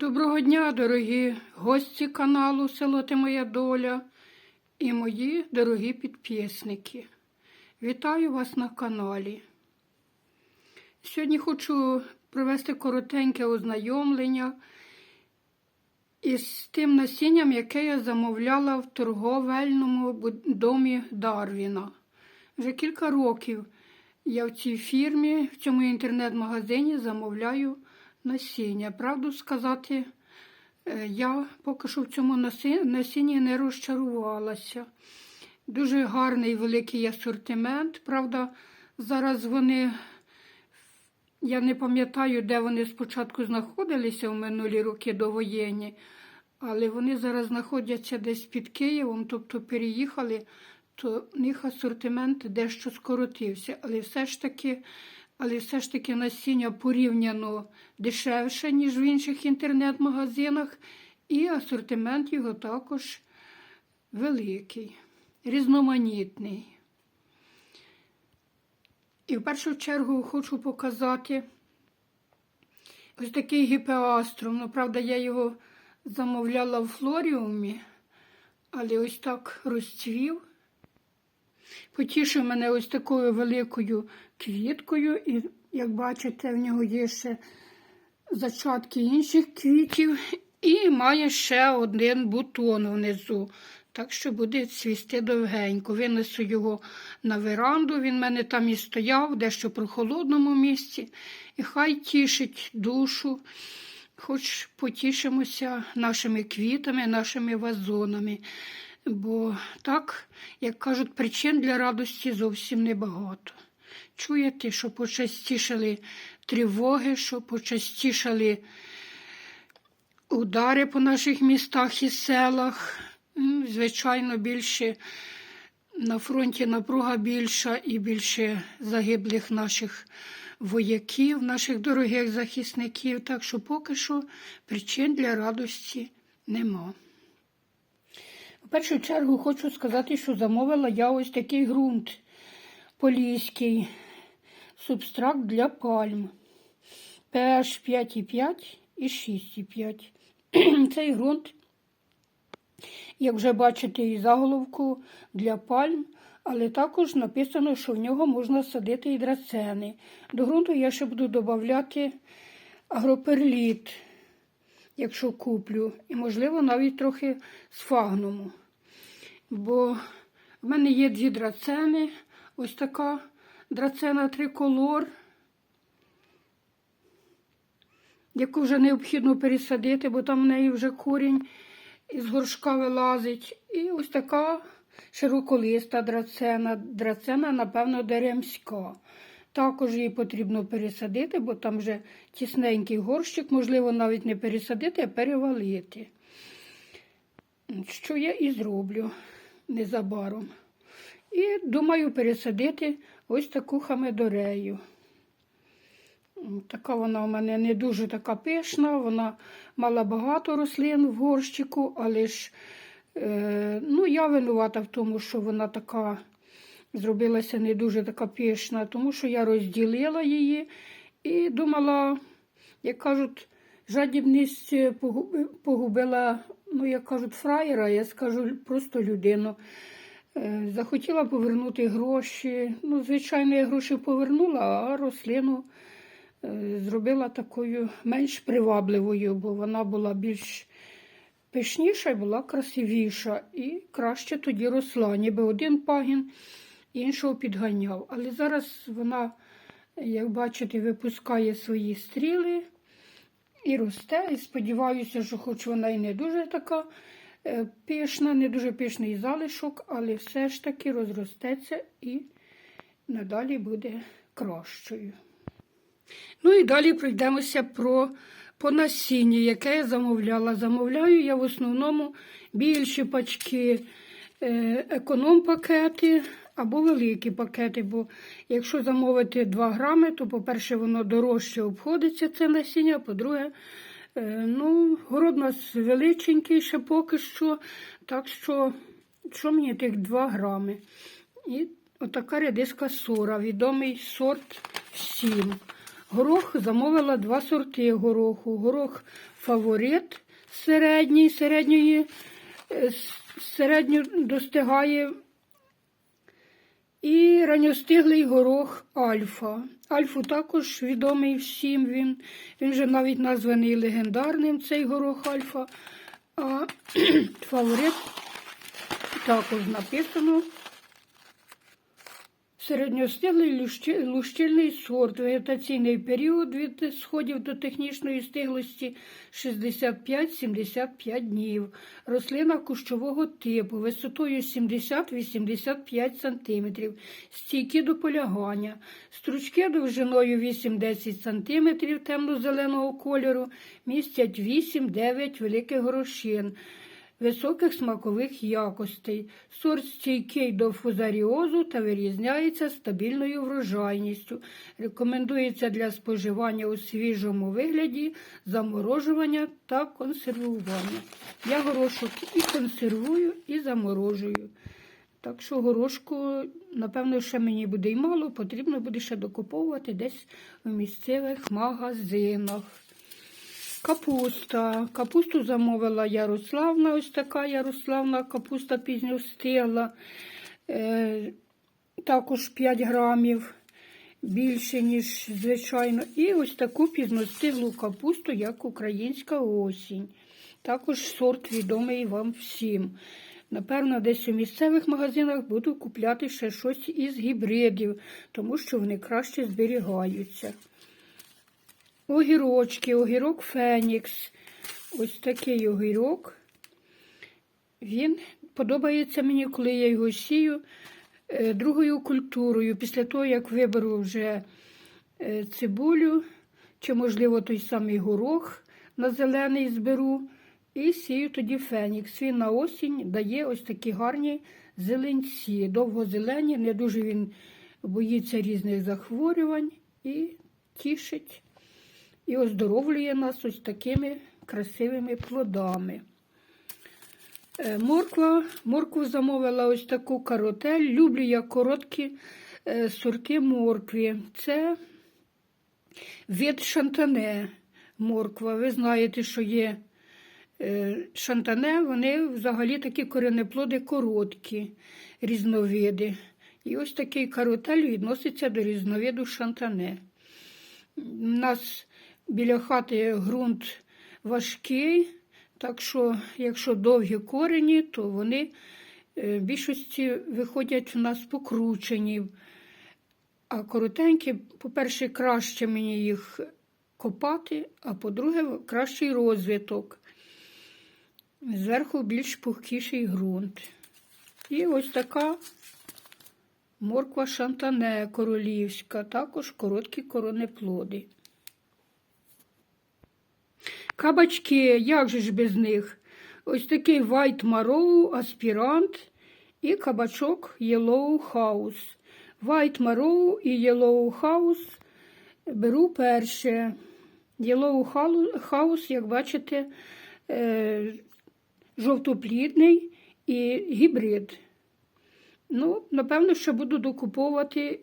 Доброго дня, дорогі гості каналу Село Ти Моя Доля і мої дорогі підписники. Вітаю вас на каналі. Сьогодні хочу провести коротеньке ознайомлення із тим насінням, яке я замовляла в торговельному домі Дарвіна. Вже кілька років я в цій фірмі, в цьому інтернет-магазині замовляю насіння. Правду сказати, е, я поки що в цьому насінні не розчарувалася. Дуже гарний великий асортимент. Правда, зараз вони, я не пам'ятаю, де вони спочатку знаходилися в минулі роки довоєнні, але вони зараз знаходяться десь під Києвом, тобто переїхали, то в них асортимент дещо скоротився. Але все ж таки, але все ж таки насіння порівняно дешевше, ніж в інших інтернет-магазинах, і асортимент його також великий, різноманітний. І в першу чергу хочу показати ось такий гіпеаструм. Ну, правда, я його замовляла в флоріумі, але ось так розцвів. Потішив мене ось такою великою квіткою, і, як бачите, в нього є ще зачатки інших квітів, і має ще один бутон внизу. Так що буде цвісти довгенько. Винесу його на веранду, він в мене там і стояв, дещо в прохолодному місці. І хай тішить душу, хоч потішимося нашими квітами, нашими вазонами. Бо так, як кажуть, причин для радості зовсім небагато. Чуєте, що почастішали тривоги, що почастішали удари по наших містах і селах. Звичайно, більше на фронті напруга більша і більше загиблих наших вояків, наших дорогих захисників. Так що поки що причин для радості нема. В першу чергу хочу сказати, що замовила я ось такий ґрунт поліський, субстракт для пальм. pH 5,5 і 6,5. Цей ґрунт, як вже бачите, і заголовку для пальм, але також написано, що в нього можна садити і драцени. До ґрунту я ще буду додати агроперліт, якщо куплю, і, можливо, навіть трохи сфагнуму. Бо в мене є дві драцени, ось така драцена триколор, яку вже необхідно пересадити, бо там в неї вже корінь із горшка вилазить. І ось така широколиста драцена, драцена, напевно, деремська. Також її потрібно пересадити, бо там вже тісненький горщик, можливо, навіть не пересадити, а перевалити. Що я і зроблю незабаром. І думаю пересадити ось таку хамедорею. Така вона у мене не дуже така пишна, вона мала багато рослин в горщику, але ж е, ну, я винувата в тому, що вона така зробилася не дуже така пишна, тому що я розділила її і думала, як кажуть, жадібність погубила, ну, як кажуть, фраєра, я скажу просто людину. Е, Захотіла повернути гроші. Ну, звичайно, я гроші повернула, а рослину е, зробила такою менш привабливою, бо вона була більш пишніша і була красивіша. І краще тоді росла, ніби один пагін іншого підганяв. Але зараз вона, як бачите, випускає свої стріли і росте. І сподіваюся, що хоч вона і не дуже така пишна, не дуже пишний залишок, але все ж таки розростеться і надалі буде кращою. Ну і далі пройдемося про по насінню, яке я замовляла. Замовляю я в основному більші пачки, е, економ-пакети або великі пакети. Бо якщо замовити 2 грами, то, по-перше, воно дорожче обходиться це насіння, а по-друге, е, ну, город у нас величенький ще поки що, так що, що мені тих 2 грами. І отака редиска сора, відомий сорт 7. Горох замовила два сорти гороху. Горох фаворит середній, середньої, е, середньо достигає. І ранньостиглий горох Альфа. Альфу також відомий всім він. Він вже навіть названий легендарним, цей горох Альфа. А фаворит також написано. Середньостиглий лущильний сорт, вегетаційний період від сходів до технічної стиглості 65-75 днів. Рослина кущового типу, висотою 70-85 см, стійкі до полягання, стручки довжиною 8-10 см темно-зеленого кольору, містять 8-9 великих горошин високих смакових якостей. Сорт стійкий до фузаріозу та вирізняється стабільною врожайністю. Рекомендується для споживання у свіжому вигляді, заморожування та консервування. Я горошок і консервую, і заморожую. Так що горошку, напевно, ще мені буде й мало, потрібно буде ще докуповувати десь у місцевих магазинах. Капуста. Капусту замовила Ярославна, ось така Ярославна капуста пізньо стигла. Е, також 5 грамів більше, ніж звичайно. І ось таку пізностиглу капусту, як українська осінь. Також сорт відомий вам всім. Напевно, десь у місцевих магазинах буду купляти ще щось із гібридів, тому що вони краще зберігаються. Огірочки, огірок Фенікс. Ось такий огірок. Він подобається мені, коли я його сію е, другою культурою. Після того, як виберу вже е, цибулю, чи, можливо, той самий горох на зелений зберу. І сію тоді фенікс. Він на осінь дає ось такі гарні зеленці. Довгозелені, не дуже він боїться різних захворювань і тішить і оздоровлює нас ось такими красивими плодами. Е, Морква, моркву замовила ось таку каротель. Люблю я короткі е, сорти моркві. Це від шантане морква. Ви знаєте, що є е, шантане, вони взагалі такі коренеплоди короткі, різновиди. І ось такий каротель відноситься до різновиду шантане. У нас біля хати ґрунт важкий, так що, якщо довгі корені, то вони е, в більшості виходять у нас покручені. А коротенькі, по-перше, краще мені їх копати, а по-друге, кращий розвиток. Зверху більш пухкіший ґрунт. І ось така морква шантане королівська, також короткі коронеплоди. Кабачки, як же ж без них? Ось такий White Marrow аспірант і кабачок Yellow House. White Marrow і Yellow House беру перше. Yellow House, як бачите, е, жовтоплідний і гібрид. Ну, напевно, що буду докуповувати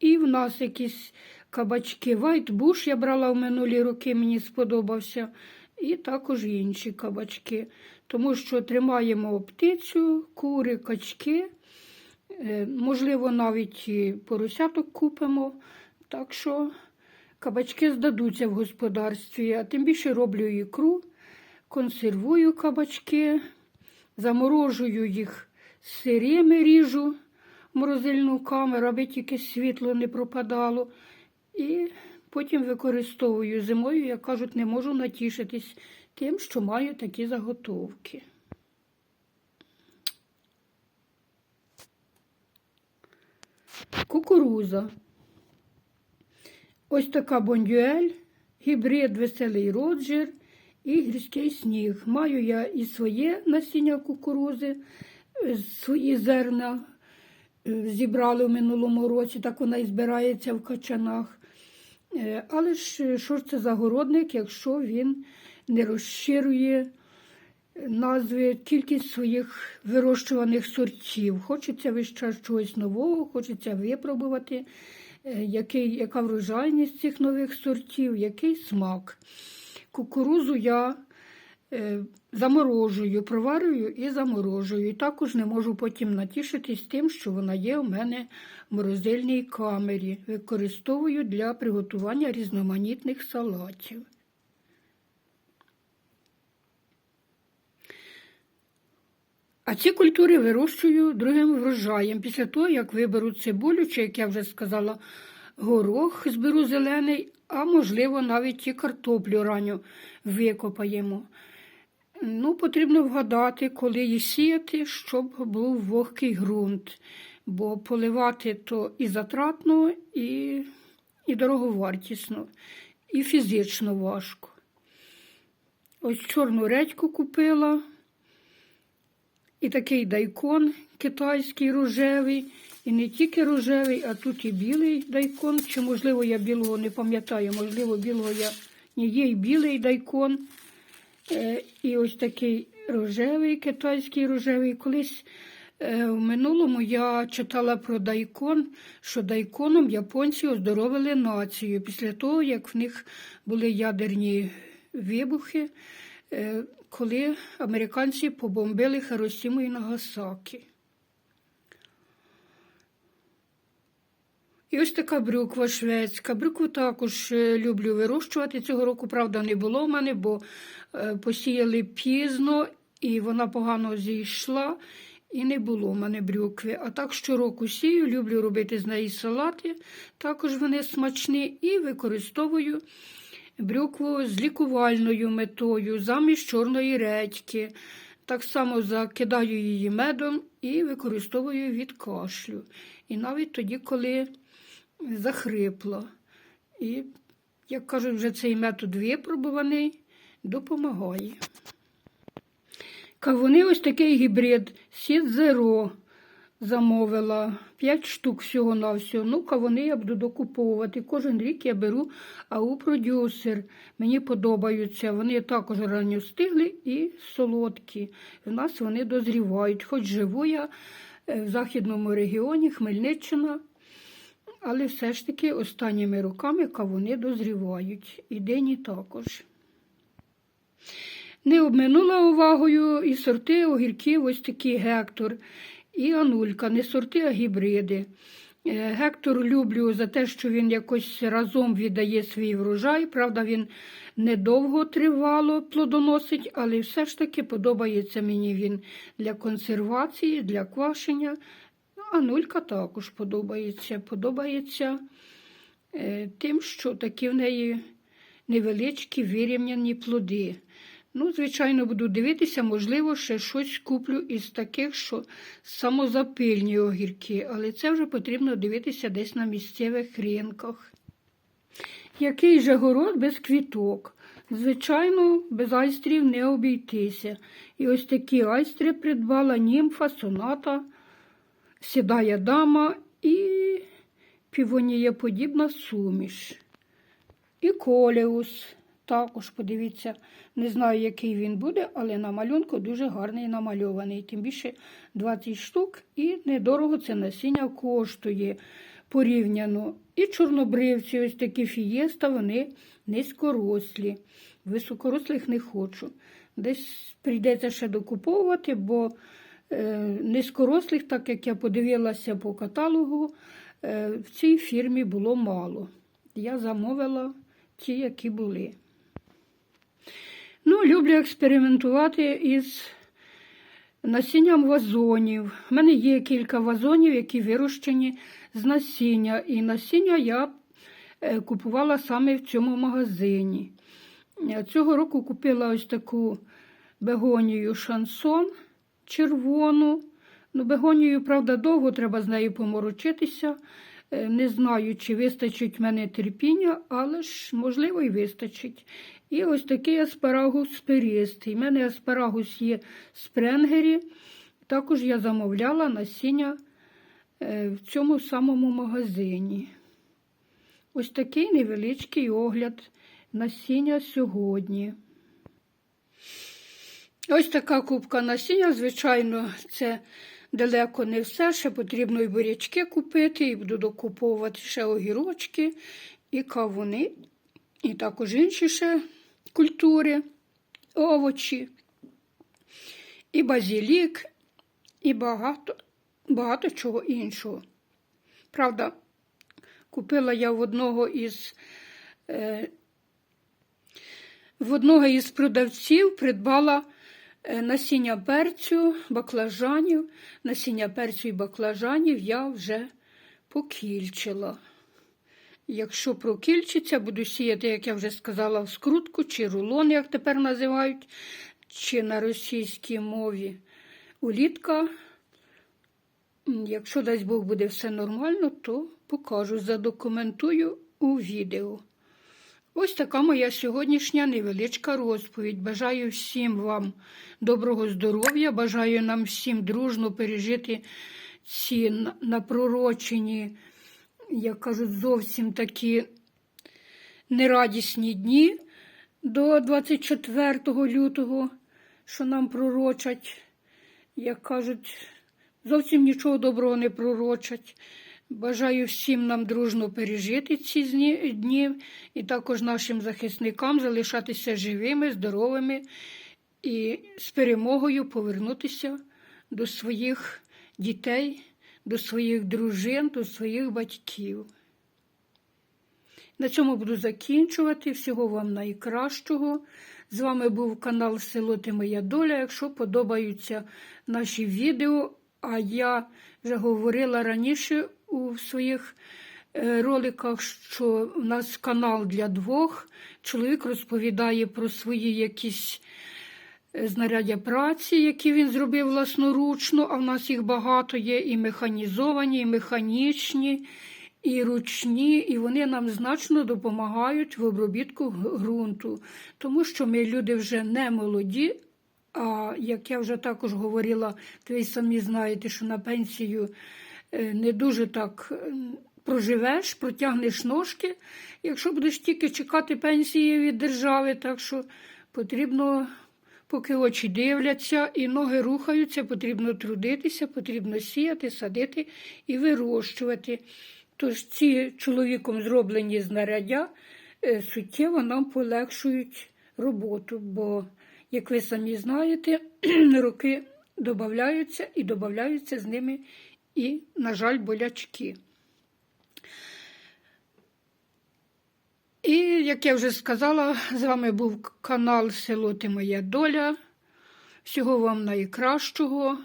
і в нас якісь кабачки. Bush я брала в минулі роки, мені сподобався. І також інші кабачки. Тому що тримаємо птицю, кури, качки. Е, Можливо, навіть і поросяток купимо. Так що кабачки здадуться в господарстві, а тим більше роблю ікру, консервую кабачки, заморожую їх сирими, ріжу в морозильну камеру, аби тільки світло не пропадало. І потім використовую зимою, як кажуть, не можу натішитись тим, що маю такі заготовки. Кукуруза. Ось така бондюель, гібрид веселий роджер і гірський сніг. Маю я і своє насіння кукурузи, е, свої зерна е, зібрали в минулому році, так вона і збирається в качанах. Е, Але ж що ж це за городник, якщо він не розширює назви кількість своїх вирощуваних сортів. Хочеться весь час чогось нового, хочеться випробувати е, який, яка врожайність цих нових сортів, який смак. Кукурузу я е, заморожую, проварюю і заморожую. І також не можу потім натішитись тим, що вона є у мене в морозильній камері. Використовую для приготування різноманітних салатів. А ці культури вирощую другим врожаєм. Після того, як виберу цибулю, чи, як я вже сказала, горох зберу зелений, а можливо навіть і картоплю ранню викопаємо. Ну, потрібно вгадати, коли її сіяти, щоб був вогкий ґрунт, бо поливати то і затратно, і, і дороговартісно, і фізично важко. Ось чорну редьку купила. І такий дайкон китайський рожевий, і не тільки рожевий, а тут і білий дайкон. Чи, можливо, я білого не пам'ятаю, можливо, білого я не є і білий дайкон. Е, І ось такий рожевий, китайський рожевий. Колись е, в минулому я читала про дайкон, що дайконом японці оздоровили націю після того, як в них були ядерні вибухи, е, коли американці побомбили Хіросіму і Нагасакі. І ось така брюква шведська. Брюкву також е, люблю вирощувати. Цього року, правда, не було в мене, бо е, посіяли пізно і вона погано зійшла, і не було в мене брюкви. А так щороку сію, люблю робити з неї салати, також вони смачні, і використовую брюкву з лікувальною метою, замість чорної редьки. Так само закидаю її медом і використовую від кашлю. І навіть тоді, коли захрипла. І, як кажуть, вже цей метод випробуваний, допомагає. Кавуни ось такий гібрид Сід Зеро замовила. 5 штук всього-навсього. Ну, кавуни я буду докуповувати. Кожен рік я беру АУ продюсер. Мені подобаються. Вони також ранньо стигли і солодкі. У нас вони дозрівають. Хоч живу я е, в західному регіоні, Хмельниччина. Але все ж таки останніми роками кавуни дозрівають. І дині також. Не обминула увагою і сорти огірків, ось такі гектор, і анулька, не сорти, а гібриди. Е, Гектор люблю за те, що він якось разом віддає свій врожай. Правда, він недовго тривало плодоносить, але все ж таки подобається мені він для консервації, для квашення. А нулька також подобається. Подобається е, тим, що такі в неї невеличкі вирівняні плоди. Ну, звичайно, буду дивитися, можливо, ще щось куплю із таких, що самозапильні огірки, але це вже потрібно дивитися десь на місцевих ринках. Який же город без квіток? Звичайно, без айстрів не обійтися. І ось такі айстри придбала німфа, соната сідає дама і півонієподібна суміш. І колеус. Також, подивіться, не знаю, який він буде, але на малюнку дуже гарний намальований. Тим більше 20 штук і недорого це насіння коштує порівняно. І чорнобривці, ось такі фієста, вони низькорослі. Високорослих не хочу. Десь прийдеться ще докуповувати, бо низькорослих, так як я подивилася по каталогу, е, в цій фірмі було мало. Я замовила ті, які були. Ну, люблю експериментувати із насінням вазонів. У мене є кілька вазонів, які вирощені з насіння. І насіння я е, купувала саме в цьому магазині. Цього року купила ось таку бегонію шансон червону. Ну, Бегонію, правда, довго треба з нею поморочитися. Е, не знаю, чи вистачить в мене терпіння, але ж, можливо, і вистачить. І ось такий аспарагус перістий. У мене аспарагус є з пренгері. Також я замовляла насіння е, в цьому самому магазині. Ось такий невеличкий огляд насіння сьогодні. Ось така кубка насіння, звичайно, це далеко не все, ще потрібно і бурячки купити, і буду докуповувати ще огірочки, і кавуни, і також інші ще культури, овочі, і базілік, і багато, багато чого іншого. Правда, купила я в одного із е, в одного із продавців придбала насіння перцю, баклажанів. Насіння перцю і баклажанів я вже покільчила. Якщо прокільчиться, буду сіяти, як я вже сказала, в скрутку чи рулон, як тепер називають, чи на російській мові улітка. Якщо дасть Бог буде все нормально, то покажу, задокументую у відео. Ось така моя сьогоднішня невеличка розповідь. Бажаю всім вам доброго здоров'я, бажаю нам всім дружно пережити ці напророчені, як кажуть, зовсім такі нерадісні дні до 24 лютого, що нам пророчать, як кажуть, зовсім нічого доброго не пророчать. Бажаю всім нам дружно пережити ці дні і також нашим захисникам залишатися живими, здоровими і з перемогою повернутися до своїх дітей, до своїх дружин, до своїх батьків. На цьому буду закінчувати. Всього вам найкращого. З вами був канал Село Ти Моя Доля. Якщо подобаються наші відео, а я вже говорила раніше у своїх е, роликах, що в нас канал для двох. Чоловік розповідає про свої якісь е, знаряддя праці, які він зробив власноручно, а в нас їх багато є і механізовані, і механічні, і ручні, і вони нам значно допомагають в обробітку ґрунту, тому що ми люди вже не молоді. А як я вже також говорила, то ви самі знаєте, що на пенсію не дуже так е, проживеш, протягнеш ножки, якщо будеш тільки чекати пенсії від держави, так що потрібно, поки очі дивляться і ноги рухаються, потрібно трудитися, потрібно сіяти, садити і вирощувати. Тож ці чоловіком зроблені знаряддя е, суттєво нам полегшують роботу, бо, як ви самі знаєте, роки додаються і додаються з ними і, на жаль, болячки. І, як я вже сказала, з вами був канал Село Ти Моя Доля. Всього вам найкращого,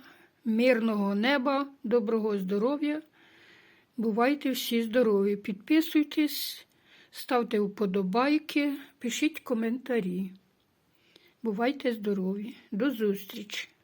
мирного неба, доброго здоров'я. Бувайте всі здорові. Підписуйтесь, ставте вподобайки, пишіть коментарі. Бувайте здорові. До зустрічі!